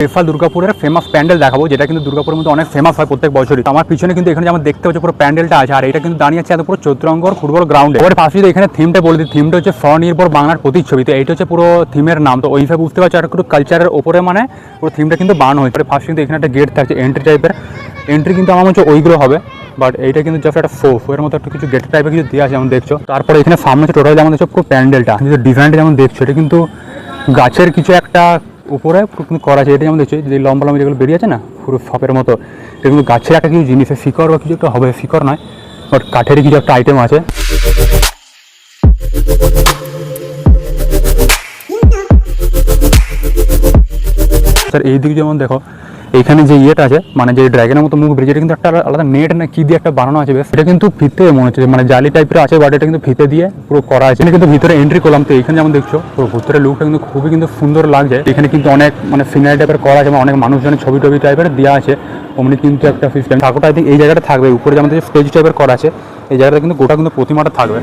বেফাল দুর্গাপুরের ফেমাস প্যান্ডেল দেখাবো, যেটা কিন্তু দুর্গাপুরের মধ্যে অনেক ফেমাস হয় প্রত্যেক বছরই। আমার পিছনে কিন্তু এখানে যেমন দেখতে হচ্ছে পুরো প্যান্ডেলটা আছে, আর এটা কিন্তু দাঁড়িয়ে আছে পুরো চৈত্রঙ্গর ফুটবল গ্রাউন্ডে এবার পাশে এখানে থিমটা বলে দিই থিমটা হচ্ছে স্বনির্ভর বাংলার প্রতিচ্ছবি। তো এইটা হচ্ছে পুরো থিমের নাম। তো ওই বুঝতে পারছ, আর একটু কালচারের ওপরে মানে পুরো থিমটা কিন্তু বানানো হয়েছে। ফার্স্ট কিন্তু এখানে একটা গেট থাকছে এন্ট্রি টাইপের এন্ট্রি কিন্তু আমার হচ্ছে ওইগুলো হবে বাট এইটা কিন্তু জাস্ট একটা ফো ফোয়ের মতো একটা কিছু গেট টাইপের কিছু দেওয়া আছে, যেমন দেখছ। তারপরে এখানে সামনে হচ্ছে টোটাল যেমন দেখছ পুরো প্যান্ডেলটা। কিন্তু ডিজাইনটা যেমন দেখছ, এটা কিন্তু গাছের কিছু একটা উপরে পুরো কিন্তু করা আছে। এটা যেমন দেখছ যে লম্বা লম্বা যেগুলো বেরিয়ে আছে না, পুরো ফপের মতো। এটা কিন্তু গাছের একটা কিছু জিনিসের শিকড় বা কিছু একটা হবে, শিকড় নয় বাট কাঠের কিছু একটা আইটেম আছে। স্যার এই দিক যেমন দেখো এইখানে যে ইয়েটা আছে মানে যে ড্রাগনের মতো মুখ বেরিয়ে কিন্তু একটা আলাদা নেট না কি দিয়ে একটা বানানো আছে বেশ। এটা কিন্তু ফিতে, মনে হচ্ছে মানে জালি টাইপের আছে বাট এটা কিন্তু ফিতে দিয়ে পুরো করা আছে। এখানে কিন্তু ভিতরে এন্ট্রি করলাম তো এখানে যেমন দেখছ, পুরো ভিতরে লুকটা কিন্তু খুবই কিন্তু সুন্দর লাগছে। এখানে কিন্তু অনেক মানে সিনারি টাইপের করা আছে অনেক মানুষজনের ছবি টবি টাইপের দেওয়া আছে। অমনি কিন্তু একটা সিস্টেম ঠাকুরটা think এই জায়গাটা থাকবে। উপরে যেমন স্টেজ টাইপের করা আছে। এই জায়গাটা কিন্তু গোটা কিন্তু প্রতিমাটা থাকবে।